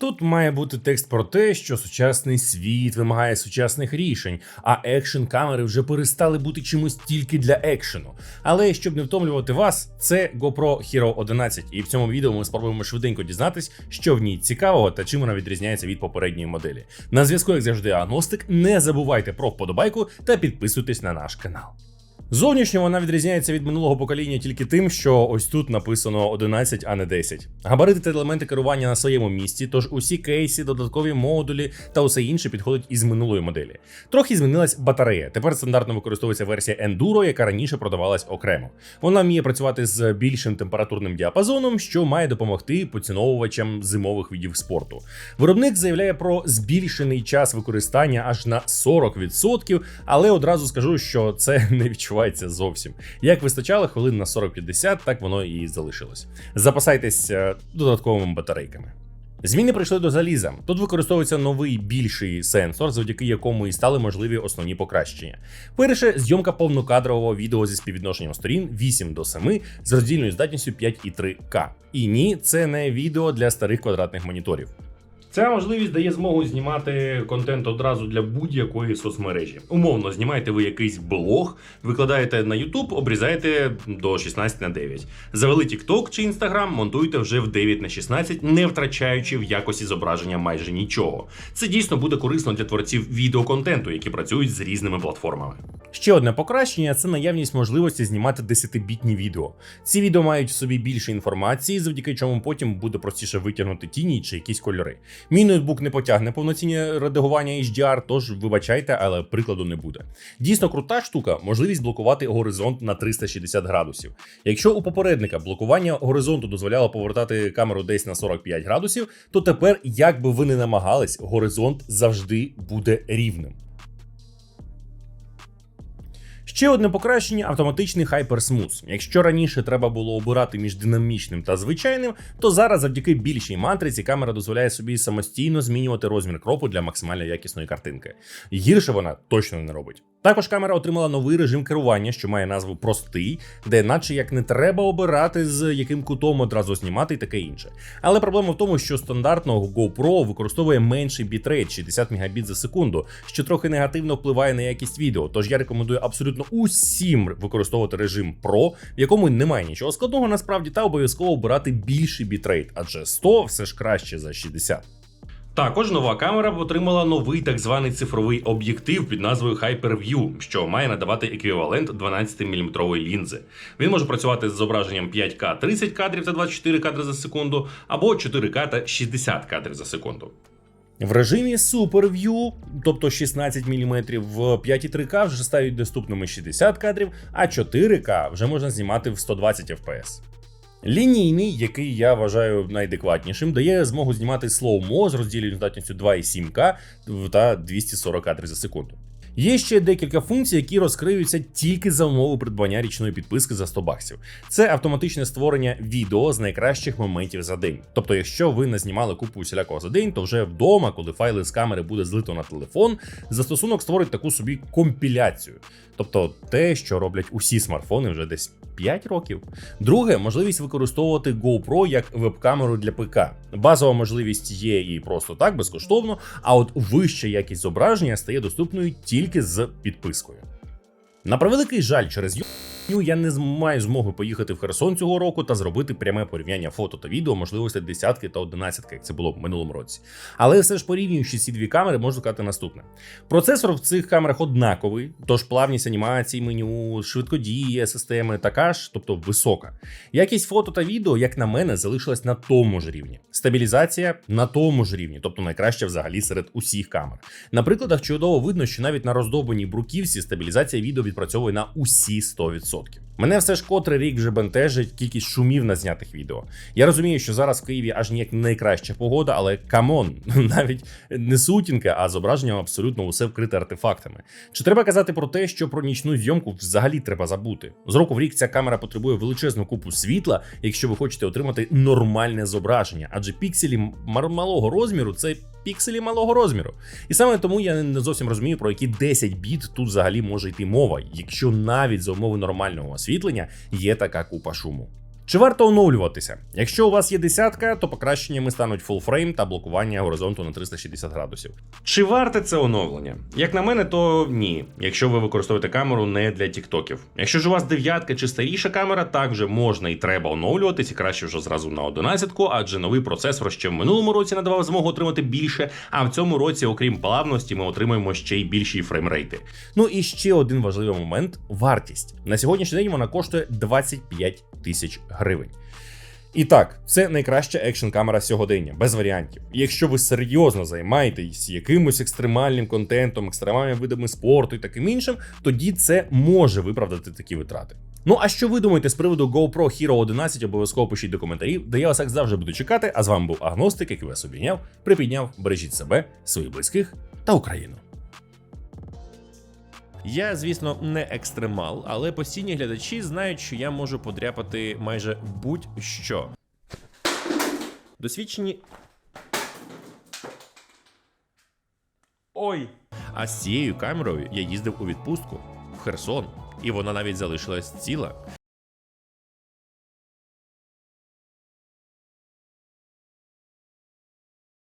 Тут має бути текст про те, що сучасний світ вимагає сучасних рішень, а екшн камери вже перестали бути чимось тільки для екшену. Але щоб не втомлювати вас, це GoPro Hero 11, і в цьому відео ми спробуємо швиденько дізнатись, що в ній цікавого та чим вона відрізняється від попередньої моделі. На зв'язку, як завжди, агностик. Не забувайте про вподобайку та підписуйтесь на наш канал. Зовнішньо вона відрізняється від минулого покоління тільки тим, що ось тут написано 11, а не 10. Габарити та елементи керування на своєму місці, тож усі кейси, додаткові модулі та усе інше підходить із минулої моделі. Трохи змінилась батарея. Тепер стандартно використовується версія Enduro, яка раніше продавалась окремо. Вона вміє працювати з більшим температурним діапазоном, що має допомогти поціновувачам зимових видів спорту. Виробник заявляє про збільшений час використання аж на 40%, але одразу скажу, що це не відчувається зовсім. Як вистачало хвилин на 40-50, так воно і залишилось. Запасайтесь е, додатковими батарейками. Зміни прийшли до заліза. Тут використовується новий більший сенсор, завдяки якому і стали можливі основні покращення. Перше, зйомка повнокадрового відео зі співвідношенням сторін 8 до 7 з роздільною здатністю 5,3К. І ні, це не відео для старих квадратних моніторів. Ця можливість дає змогу знімати контент одразу для будь-якої соцмережі. Умовно, знімаєте ви якийсь блог, викладаєте на YouTube, обрізаєте до 16 на 9. Завели TikTok чи Instagram, монтуєте вже в 9 на 16, не втрачаючи в якості зображення майже нічого. Це дійсно буде корисно для творців відеоконтенту, які працюють з різними платформами. Ще одне покращення це наявність можливості знімати 10-бітні відео. Ці відео мають в собі більше інформації, завдяки чому потім буде простіше витягнути тіні чи якісь кольори. Мій ноутбук не потягне повноцінне редагування HDR, тож вибачайте, але прикладу не буде. Дійсно крута штука, можливість блокувати горизонт на 360 градусів. Якщо у попередника блокування горизонту дозволяло повертати камеру десь на 45 градусів, то тепер, як би ви не намагались, горизонт завжди буде рівним. Ще одне покращення автоматичний Hyper Smooth. Якщо раніше треба було обирати між динамічним та звичайним, то зараз завдяки більшій матриці камера дозволяє собі самостійно змінювати розмір кропу для максимально якісної картинки. Гірше вона точно не робить. Також камера отримала новий режим керування, що має назву простий, де наче як не треба обирати, з яким кутом одразу знімати і таке інше. Але проблема в тому, що стандартно GoPro використовує менший бітрейт 60 Мбіт за секунду, що трохи негативно впливає на якість відео. Тож я рекомендую абсолютно усім використовувати режим Pro, в якому немає нічого складного насправді, та обов'язково обирати більший бітрейт, адже 100 все ж краще за 60. Також нова камера отримала новий так званий цифровий об'єктив під назвою HyperView, що має надавати еквівалент 12-мм лінзи. Він може працювати з зображенням 5К 30 кадрів та 24 кадри за секунду, або 4К та 60 кадрів за секунду. В режимі Super View, тобто 16 мм, в 5,3К вже стають доступними 60 кадрів, а 4К вже можна знімати в 120 FPS. Лінійний, який я вважаю найадекватнішим, дає змогу знімати слоумо з розділеною здатністю 2,7К та 240 кадрів за секунду. Є ще декілька функцій, які розкриються тільки за умови придбання річної підписки за 100 баксів. Це автоматичне створення відео з найкращих моментів за день. Тобто, якщо ви не знімали купу усілякого за день, то вже вдома, коли файли з камери буде злито на телефон, застосунок створить таку собі компіляцію. Тобто те, що роблять усі смартфони вже десь 5 років. Друге, можливість використовувати GoPro як веб-камеру для ПК. Базова можливість є і просто так безкоштовно, а от вища якість зображення стає доступною тільки з підпискою. На превеликий жаль, через ю я не маю змоги поїхати в Херсон цього року та зробити пряме порівняння фото та відео можливостей десятки та одинадцятки, як це було в минулому році. Але все ж порівнюючи ці дві камери, можу сказати наступне: процесор в цих камерах однаковий, тож плавність анімації, меню, швидкодія системи така ж, тобто висока. Якість фото та відео, як на мене, залишилась на тому ж рівні. Стабілізація на тому ж рівні, тобто найкраще взагалі серед усіх камер. На прикладах чудово видно, що навіть на роздобаній бруківці стабілізація відео відпрацьовує на усі 100%. Мене все ж котрий рік вже бентежить кількість шумів на знятих відео. Я розумію, що зараз в Києві аж ніяк найкраща погода, але камон, навіть не сутінка, а зображення абсолютно усе вкрите артефактами. Чи треба казати про те, що про нічну зйомку взагалі треба забути? З року в рік ця камера потребує величезну купу світла, якщо ви хочете отримати нормальне зображення, адже пікселі малого розміру це пікселі малого розміру. І саме тому я не зовсім розумію, про які 10 біт тут взагалі може йти мова, якщо навіть за умови нормального освітлення є така купа шуму. Чи варто оновлюватися? Якщо у вас є десятка, то покращеннями стануть фулфрейм та блокування горизонту на 360 градусів. Чи варте це оновлення? Як на мене, то ні. Якщо ви використовуєте камеру не для тіктоків. Якщо ж у вас дев'ятка чи старіша камера, так вже можна і треба оновлюватись, і краще вже зразу на 11, адже новий процесор ще в минулому році надавав змогу отримати більше. А в цьому році, окрім плавності, ми отримуємо ще й більші фреймрейти. Ну і ще один важливий момент вартість. На сьогоднішній день вона коштує 25 тисяч гривень. І так, це найкраща екшн камера сьогодення, без варіантів. Якщо ви серйозно займаєтесь якимось екстремальним контентом, екстремальними видами спорту і таким іншим, тоді це може виправдати такі витрати. Ну а що ви думаєте з приводу GoPro Hero 11, обов'язково пишіть до коментарів, де я вас як завжди буду чекати. А з вами був Агностик, який вас обійняв, припідняв, бережіть себе, своїх близьких та Україну. Я, звісно, не екстремал, але постійні глядачі знають, що я можу подряпати майже будь-що. Досвідчені. Ой. А з цією камерою я їздив у відпустку в Херсон, і вона навіть залишилась ціла.